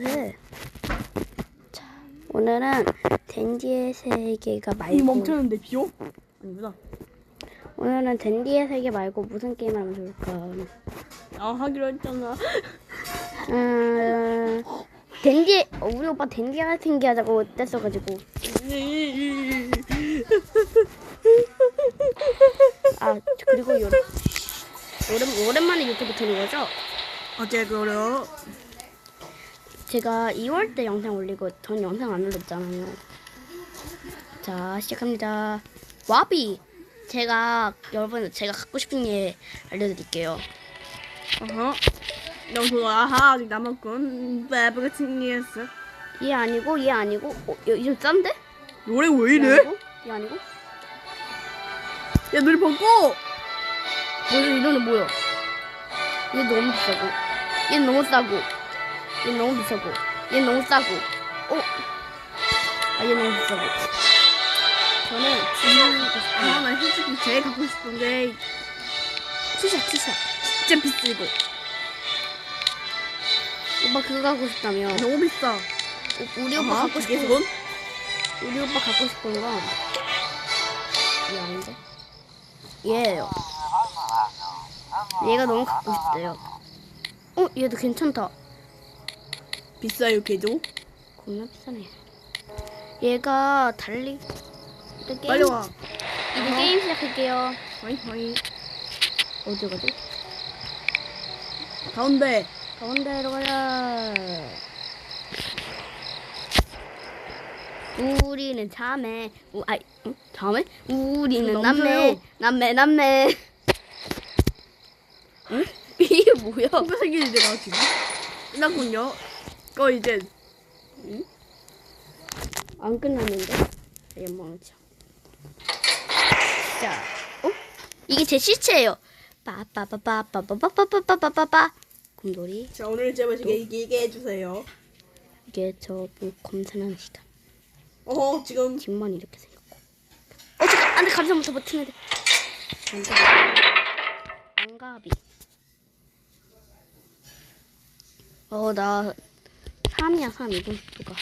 네. 자, 오늘은 댄디의 세계가 이 말고 멈췄는데 비오? 아니구나. 오늘은 댄디의 세계 말고 무슨 게임을 하면 좋을까? 아 하기로 했잖아. 음, 댄디 어, 우리 오빠 댄디 같은 게 하자고 뗐어가지고 아 저- 그리고 요 오랜 오랜만에 유튜브 트는 거죠? 어제 그려. 제가 2월 때 영상 올리고 전 영상 안 올렸잖아요. 자 시작합니다. 와비 제가 여러분 제가 갖고 싶은 게 알려드릴게요. 어허. 너무 아하 아직 남았군. 바보 같은 녀석. 얘 아니고 얘 아니고 어, 얘좀 싼데? 노래 왜얘 이래? 아니고 얘 아니고 야 노래 바꿔. 뭐야 이거는 뭐야? 얘 너무 비싸고 얘 너무 싸고 얘 너무 비싸고. 얘 너무 싸고. 어? 아 얘 너무 비싸고. 저는 갖고 싶어요. 아나 솔직히 제일 갖고 싶은 게 티샷 티샷 진짜 비싸고. 오빠 그거 갖고 싶다며. 너무 비싸. 우- 우리 오빠 아하, 갖고 싶은 손? 우리 오빠 갖고 싶은 건얘 아닌데? 얘예요. 얘가 너무 갖고 싶대요. 어? 얘도 괜찮다 비싸요 걔도. 겁나 비싸네 얘가 달리 또 게임 빨리 와. 이제 게임 시작할게요 허이 허이. 어디 가지 가운데. 가운데로 가자 우리는 자매 우, 아이 응? 자매 우리는 그거 남매 넘쳐요. 남매 남매 응? 이게 뭐야 후배 생기는 데가 지금. 끝났군요. 거 이제 안 끝났는데 연망차 자 어? 이게 제 시체예요 빠빠빠빠빠빠빠빠빠빠빠빠 곰돌이 자 오늘 제발 얘기해 주세요. 이게 저뭐 검사하는 시다 어허 지금 뒷만 이렇게 생겼고 어 잠깐 안돼 감사부터 버티면 돼 안돼 안가비 어나 3이야 3 이건 누가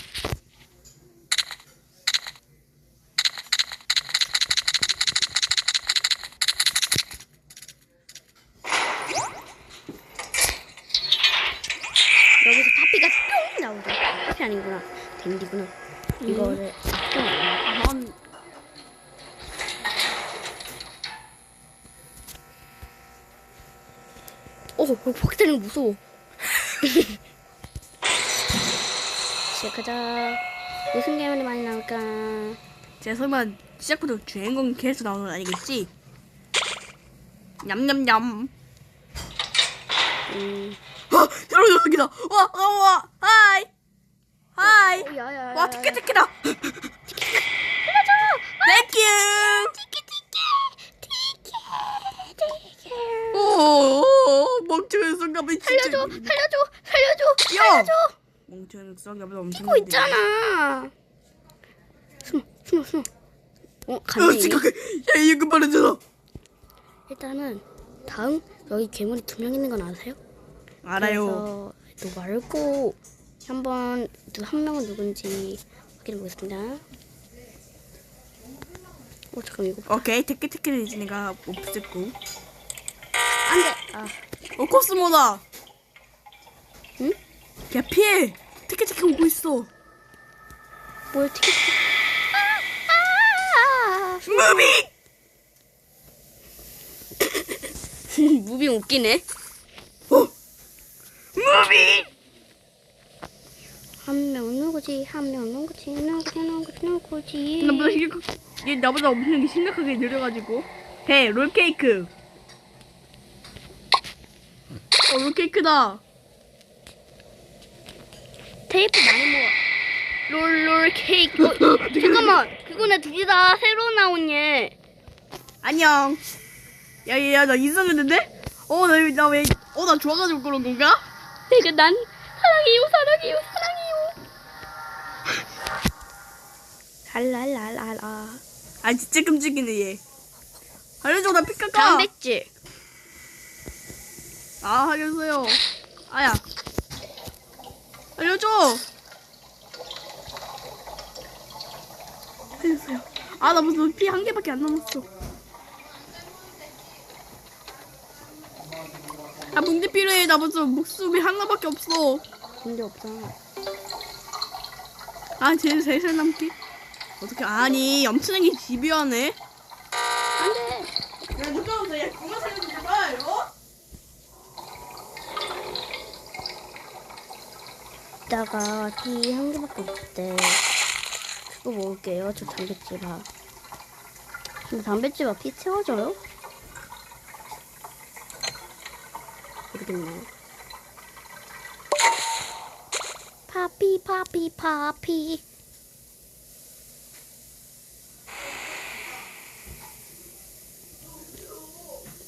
여기서 파피가 뿅 나오죠 파피 아니구나 댄디구나 이거를 뿅한 어, 어, 폭탄이 무서워. 시작하자. 무슨 게임이 많이 나올까? 제가 설마 시작부터 주인공 캐릭터 나오는 건 아니겠지? 냠냠냠. 음. 아, 새로운 녀석이다. 와, 와, 와, 하이, 하이. 어, 야, 야, 야. 와, 티켓 티켓다. 살려줘! 땡큐. 티켓, 티켓! 티켓, 티켓. 오, 멍청한 성감이 진짜. 살려줘! 살려줘! 살려줘! 멍청한 성감이 엄청. 뛰고 있잖아. 숨어, 숨어, 숨어. 어, 어, 갔네. 지금 야, 이거 빠르잖아. 일단은 다음 여기 괴물이 두 명 있는 건 아세요? 알아요. 그래서 너 말고 한번 누- 한 명은 누군지 확인해 보겠습니다. 어 잠깐 이거 오케이, 티켓 티켓을 이제 내가 없앴고. 안돼. 아 어, 코스모다. 응? 야, 피해. 티켓 티켓 오고 있어. 뭘 티켓? 아, 아. 아. 무빙 웃기네. 어. 무비. 한명 누구지? 한 명 누구지? 누구지? 누구지? 누구지? 나보다 심각, 얘 나보다 엄청 심각하게 느려가지고. 배 롤케이크. 어 롤케이크다. 테이프 많이 모아. 롤롤 케이크. 어, 잠깐만. 그거네 둘이다. 새로 나온 얘. 안녕. 야 야 야 나 이상했는데? 어 나 나 왜 어 나 좋아가지고 그런 건가? 내가 난 사랑해요, 사랑해요, 사랑해요. 랄랄랄랄라. 아 진짜 끔찍이네 얘. 알려줘 나 피카카. 단백질. 아 알려줘요. 아야 알려줘. 알려주세요. 아, 나 무슨 피한 개밖에 안 남았어. 아, 붕대 필요해. 나 무슨 목숨이 하나밖에 없어. 근데 없잖아. 아, 쟤는 세살 남기? 어떻게, 아니, 염치는 게 집요하네. 안 돼! 야, 누가 오세요? 야, 그만 살려주지 마요. 이따가 티 한 개밖에 없대. 그거 먹을게요. 저 담뱃지밥. 근데 담뱃지밥 피 채워져요? 모르겠네. 파피, 파피, 파피, 파피.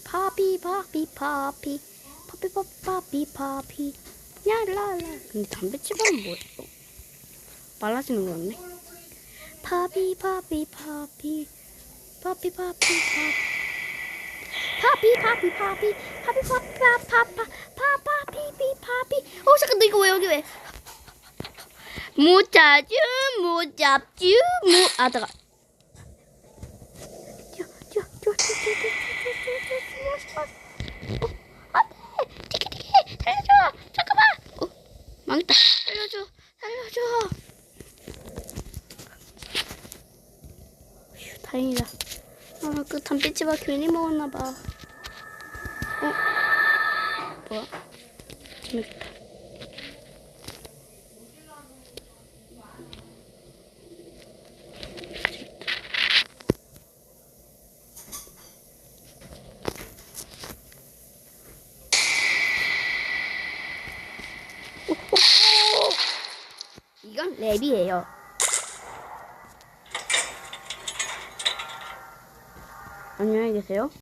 파피, 파피, 파피. 파피, 파피, 파피. 야, 일라, 일라. 근데 담배치고는 뭐야? 어? 말라지는 거였네. 파비, 파비, 파비. 파비, 파비, 파비. 파비, 파비, 파비. 파비, 파비, 파비, 파비, 파비, 파비. 어, 잠깐, 너 이거 왜 여기 왜? 못 잡쥬, 못 잡쥬, 못. 아, 잠깐. 뛰어, 뛰어, 뛰어, 망했다. 살려줘. 살려줘. 휴 다행이다. 아그 단백질밥 괜히 먹었나봐. 어? 뭐야? 재밌겠다 이건 랩이에요. 안녕히 계세요.